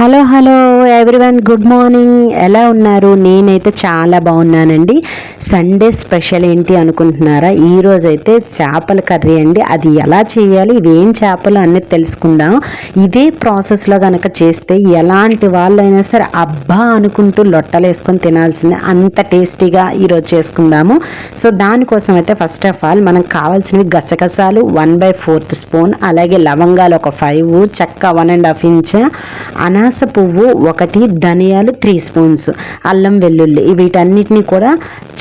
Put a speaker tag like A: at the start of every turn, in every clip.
A: Hello hello everyone good morning ఎలా ఉన్నారు? నేనైతే చాలా బాగున్నానండి. సండే స్పెషల్ ఏంటి అనుకుంటున్నారా? ఈరోజైతే చేపల కర్రీ అండి. అది ఎలా చేయాలి? ఇవేం చేపలు అనేది తెలుసుకుందాం. ఇదే ప్రాసెస్లో కనుక చేస్తే ఎలాంటి వాళ్ళైనా సరే అబ్బా అనుకుంటూ లొట్టలు వేసుకొని తినాల్సిందే. అంత టేస్టీగా ఈరోజు చేసుకుందాము. సో దానికోసం అయితే ఫస్ట్ ఆఫ్ ఆల్ మనకు కావాల్సినవి గసగసాలు వన్ బై ఫోర్త్ స్పూన్ అలాగే లవంగాలు ఒక ఫైవ్ చెక్క వన్ అండ్ హాఫ్ ఇంచ్ అనాస పువ్వు ఒకటి ధనియాలు త్రీ స్పూన్స్ అల్లం వెల్లుల్లి వీటన్నిటిని కూడా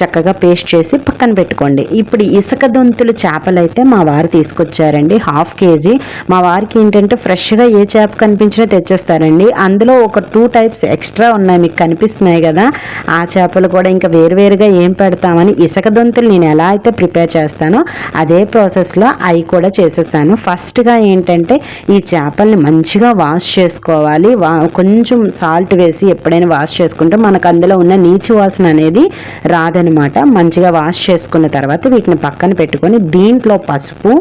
A: చక్కగా పేస్ట్ చేసి పక్కన పెట్టుకోండి. ఇప్పుడు ఇసుక దొంతులు చేపలు అయితే మా వారు తీసుకొచ్చారండి. Half KG. మా వారికి ఏంటంటే ఫ్రెష్గా ఏ చేప కనిపించినా తెచ్చేస్తారండి. అందులో ఒక టూ టైప్స్ ఎక్స్ట్రా ఉన్నాయి మీకు కనిపిస్తున్నాయి కదా. ఆ చేపలు కూడా ఇంకా వేరువేరుగా ఏం పెడతామని ఇసుక దొంతులు నేను ఎలా అయితే ప్రిపేర్ చేస్తానో అదే ప్రాసెస్లో అవి కూడా చేసేసాను. ఫస్ట్గా ఏంటంటే ఈ చేపల్ని మంచిగా వాష్ చేసుకోవాలి. వా కొంచెం సాల్ట్ వేసి ఎప్పుడైనా వాష్ చేసుకుంటే మనకు అందులో ఉన్న నీచు వాసన అనేది రాదని అనమాట మంచిగా వాష్ చేసుకున్న తర్వాత వీటిని పక్కన పెట్టుకొని దీంట్లో పసుపు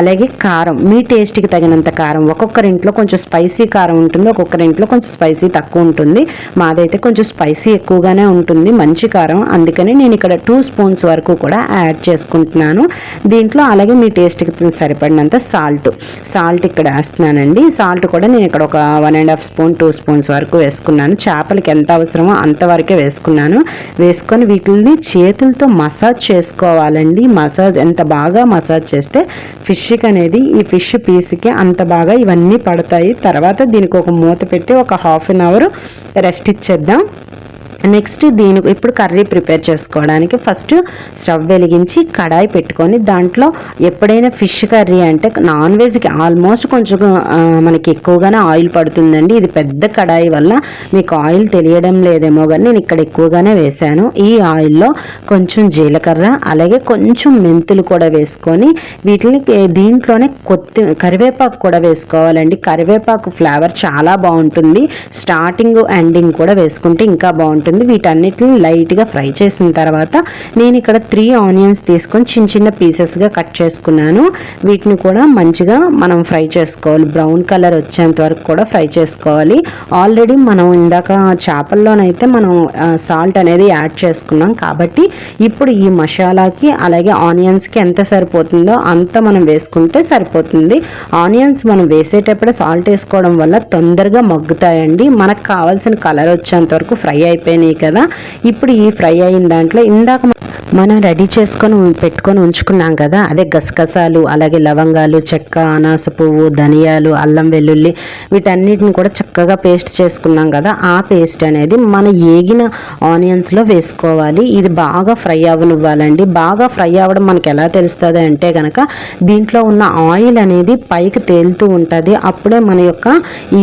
A: అలాగే కారం. మీ టేస్ట్కి తగినంత కారం. ఒక్కొక్కరింట్లో కొంచెం స్పైసీ కారం ఉంటుంది ఒక్కొక్కరింట్లో కొంచెం స్పైసీ తక్కువ ఉంటుంది. మాదైతే కొంచెం స్పైసీ ఎక్కువగానే ఉంటుంది మంచి కారం. అందుకని నేను ఇక్కడ టూ స్పూన్స్ వరకు కూడా యాడ్ చేసుకుంటున్నాను. దీంట్లో అలాగే మీ టేస్ట్కి సరిపడినంత సాల్ట్. సాల్ట్ ఇక్కడ వేస్తున్నానండి. సాల్ట్ కూడా నేను ఇక్కడ ఒక one and half spoon two spoons వరకు వేసుకున్నాను. చేపలకి ఎంత అవసరమో అంతవరకే వేసుకున్నాను. వేసుకొని వీటిని చేతులతో మసాజ్ చేసుకోవాలండి. మసాజ్ ఎంత బాగా మసాజ్ చేస్తే ఫిష్కి అనేది ఈ ఫిష్ పీస్కి అంత బాగా ఇవన్నీ పడతాయి. తర్వాత దీనికి ఒక మూత పెట్టి ఒక హాఫ్ అన్ అవర్ రెస్ట్ ఇచ్చేద్దాం. నెక్స్ట్ దీని ఇప్పుడు కర్రీ ప్రిపేర్ చేసుకోవడానికి ఫస్ట్ స్టవ్ వెలిగించి కడాయి పెట్టుకొని దాంట్లో ఎప్పుడైనా ఫిష్ కర్రీ అంటే నాన్ వెజ్కి ఆల్మోస్ట్ కొంచెం మనకి ఎక్కువగానే ఆయిల్ పడుతుందండి. ఇది పెద్ద కడాయి వల్ల మీకు ఆయిల్ తెలియడం లేదేమో కానీ నేను ఇక్కడ ఎక్కువగానే వేశాను. ఈ ఆయిల్లో కొంచెం జీలకర్ర అలాగే కొంచెం మెంతులు కూడా వేసుకొని వీటిని దీంట్లోనే కొత్తి కరివేపాకు కూడా వేసుకోవాలండి. కరివేపాకు ఫ్లేవర్ చాలా బాగుంటుంది. స్టార్టింగ్ ఎండింగ్ కూడా వేసుకుంటే ఇంకా బాగుంటుంది. వీటన్నిటిని లైట్గా ఫ్రై చేసిన తర్వాత నేను ఇక్కడ త్రీ ఆనియన్స్ తీసుకొని చిన్న చిన్న పీసెస్గా కట్ చేసుకున్నాను. వీటిని కూడా మంచిగా మనం ఫ్రై చేసుకోవాలి. బ్రౌన్ కలర్ వచ్చేంత వరకు కూడా ఫ్రై చేసుకోవాలి. ఆల్రెడీ మనం ఇందాక చేపల్లోనైతే మనం సాల్ట్ అనేది యాడ్ చేసుకున్నాం. కాబట్టి ఇప్పుడు ఈ మసాలాకి అలాగే ఆనియన్స్కి ఎంత సరిపోతుందో అంత మనం వేసుకుంటే సరిపోతుంది. ఆనియన్స్ మనం వేసేటప్పుడే సాల్ట్ వేసుకోవడం వల్ల తొందరగా మగ్గుతాయండి. మనకు కావాల్సిన కలర్ వచ్చేంత వరకు ఫ్రై అయిపోయినాయి కదా. ఇప్పుడు ఈ ఫ్రై అయిన దాంట్లో ఇందాక మనం రెడీ చేసుకొని పెట్టుకొని ఉంచుకున్నాం కదా. అదే గసగసాలు అలాగే లవంగాలు చెక్క అనాస పువ్వు ధనియాలు అల్లం వెల్లుల్లి వీటన్నిటిని కూడా చక్కగా పేస్ట్ చేసుకున్నాం కదా. ఆ పేస్ట్ అనేది మన ఏగిన ఆనియన్స్లో వేసుకోవాలి. ఇది బాగా ఫ్రై అవ్వనివ్వాలండి బాగా ఫ్రై అవ్వడం మనకి ఎలా తెలుస్తుంది అంటే కనుక దీంట్లో ఉన్న ఆయిల్ అనేది పైకి తేలుతూ ఉంటుంది. అప్పుడే మన యొక్క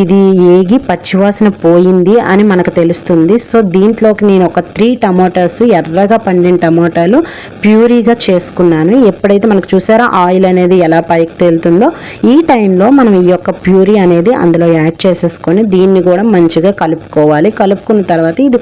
A: ఇది ఏగి పచ్చివాసన పోయింది అని మనకు తెలుస్తుంది. సో దీంట్లోకి నేను ఒక త్రీ టమాటాస్ ఎర్రగా పండిన టమాటాలు ప్యూరీగా చేసుకున్నాను. ఎప్పుడైతే మనకు చూసారా ఆయిల్ అనేది ఎలా పైకి తేలుతుందో ఈ టైంలో మనం ఈ యొక్క ప్యూరీ అనేది అందులో యాడ్ చేసేసుకొని దీన్ని కూడా మంచిగా కలుపుకోవాలి. కలుపుకున్న తర్వాత ఇది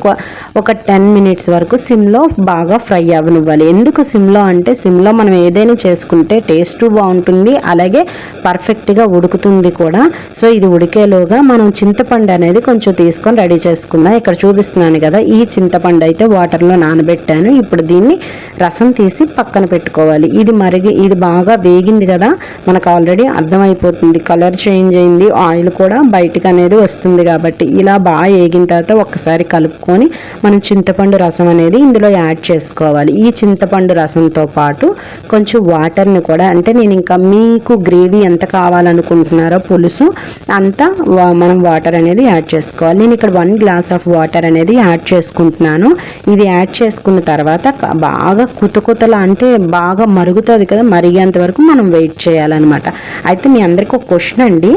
A: ఒక టెన్ మినిట్స్ వరకు సిమ్లో బాగా ఫ్రై అవ్వనివ్వాలి. ఎందుకు సిమ్లో అంటే సిమ్లో మనం ఏదైనా చేసుకుంటే టేస్ట్ బాగుంటుంది అలాగే పర్ఫెక్ట్గా ఉడుకుతుంది కూడా. సో ఇది ఉడికేలోగా మనం చింతపండు అనేది కొంచెం తీసుకొని రెడీ చేసుకుందాం. ఇక్కడ చూపిస్తున్నాను కదా ఈ చింతపండు అయితే వాటర్లో నానబెట్టాను. ఇప్పుడు దీన్ని రసం తీసి పక్కన పెట్టుకోవాలి. ఇది మరిగి ఇది బాగా వేగింది కదా మనకు ఆల్రెడీ అర్థమైపోతుంది. కలర్ చేంజ్ అయింది ఆయిల్ కూడా బయటకు అనేది వస్తుంది కాబట్టి ఇలా బాగా వేగిన తర్వాత ఒక్కసారి కలుపుకొని మనం చింతపండు రసం అనేది ఇందులో యాడ్ చేసుకోవాలి. ఈ చింతపండు రసంతో పాటు కొంచెం వాటర్ని కూడా అంటే నేను ఇంకా మీకు గ్రేవీ ఎంత కావాలనుకుంటున్నారో పులుసు అంతా వా- మనం వాటర్ అనేది యాడ్ చేసుకోవాలి. నేను ఇక్కడ వన్ గ్లాస్ ఆఫ్ వాటర్ అనేది యాడ్ చేసుకుంటున్నాను. ఇది యాడ్ చేసుకున్న తర్వాత బాగా కుత కుతలా అంటే బాగా మరుగుతుంది కదా మరిగేంత వరకు మనం వెయిట్ చేయాలన్నమాట. అయితే మీ అందరికీ ఒక క్వశ్చన్ అండి.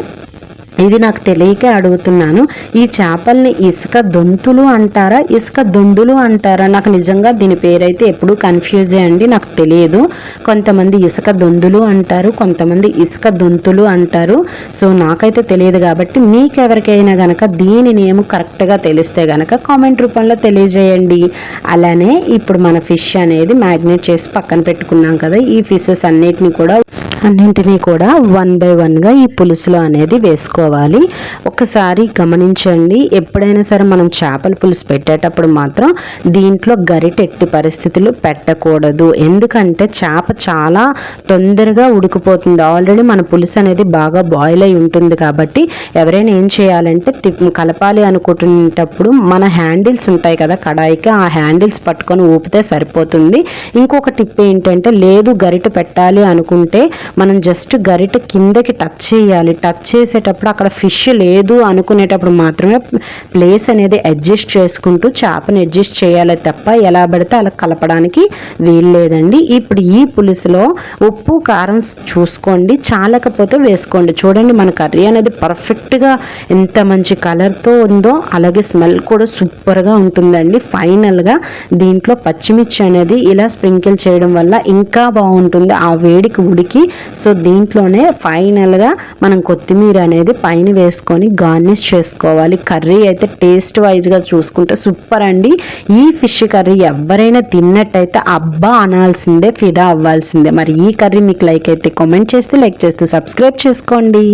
A: ఇది నాకు తెలియక అడుగుతున్నాను. ఈ చేపల్ని ఇసుక దొంతులు అంటారా? ఇసుక దొందులు అంటారా? నాకు నిజంగా దీని పేరైతే ఎప్పుడూ కన్ఫ్యూజే అండి నాకు తెలియదు. కొంతమంది ఇసుక దొందులు అంటారు కొంతమంది ఇసుక దొంతులు అంటారు. సో నాకైతే తెలియదు కాబట్టి మీకు ఎవరికైనా గనక దీని నేమ్ కరెక్ట్గా తెలిస్తే గనక కామెంట్ రూపంలో తెలియజేయండి. అలానే ఇప్పుడు మన ఫిష్ అనేది మ్యాగ్నేట్ చేసి పక్కన పెట్టుకున్నాం కదా ఈ ఫిషెస్ అన్నిటిని కూడా అన్నింటినీ కూడా వన్ బై వన్గా ఈ పులుసులో అనేది వేసుకోవాలి. ఒకసారి గమనించండి. ఎప్పుడైనా సరే మనం చేపల పులుసు పెట్టేటప్పుడు మాత్రం దీంట్లో గరిటెట్టి పరిస్థితులు పెట్టకూడదు. ఎందుకంటే చేప చాలా తొందరగా ఉడికిపోతుంది. ఆల్రెడీ మన పులుసు అనేది బాగా బాయిల్ అయి ఉంటుంది కాబట్టి ఎవరైనా ఏం చేయాలంటే కలపాలి అనుకుంటున్నప్పుడు మన హ్యాండిల్స్ ఉంటాయి కదా కడాయికి ఆ హ్యాండిల్స్ పట్టుకొని ఊపితే సరిపోతుంది. ఇంకొక టిప్ ఏంటంటే లేదు గరిట పెట్టాలి అనుకుంటే మనం జస్ట్ గరిట కిందకి టచ్ చేయాలి. టచ్ చేసేటప్పుడు అక్కడ ఫిష్ లేదు అనుకునేటప్పుడు మాత్రమే ప్లేస్ అనేది అడ్జస్ట్ చేసుకుంటూ చేపని అడ్జస్ట్ చేయాలి తప్ప ఎలా పడితే అలా కలపడానికి వీలు లేదండి. ఇప్పుడు ఈ పులుసులో ఉప్పు కారం చూసుకోండి. చాలకపోతే వేసుకోండి. చూడండి మన కర్రీ అనేది పర్ఫెక్ట్గా ఎంత మంచి కలర్తో ఉందో అలాగే స్మెల్ కూడా సూపర్గా ఉంటుందండి. ఫైనల్గా దీంట్లో పచ్చిమిర్చి అనేది ఇలా స్ప్రింకిల్ చేయడం వల్ల ఇంకా బాగుంటుంది. ఆ వేడికి ఉడికి సో దీంట్లోనే ఫైనల్గా మనం కొత్తిమీర అనేది పైన వేసుకొని గార్నిష్ చేసుకోవాలి. కర్రీ అయితే టేస్ట్ వైజ్గా చూసుకుంటే సూపర్ అండి. ఈ ఫిష్ కర్రీ ఎవరైనా తిన్నట్టయితే అబ్బా అనాల్సిందే ఫిదా అవ్వాల్సిందే. మరి ఈ కర్రీ మీకు లైక్ అయితే కామెంట్ చేస్తే లైక్ చేస్తే సబ్స్క్రైబ్ చేసుకోండి.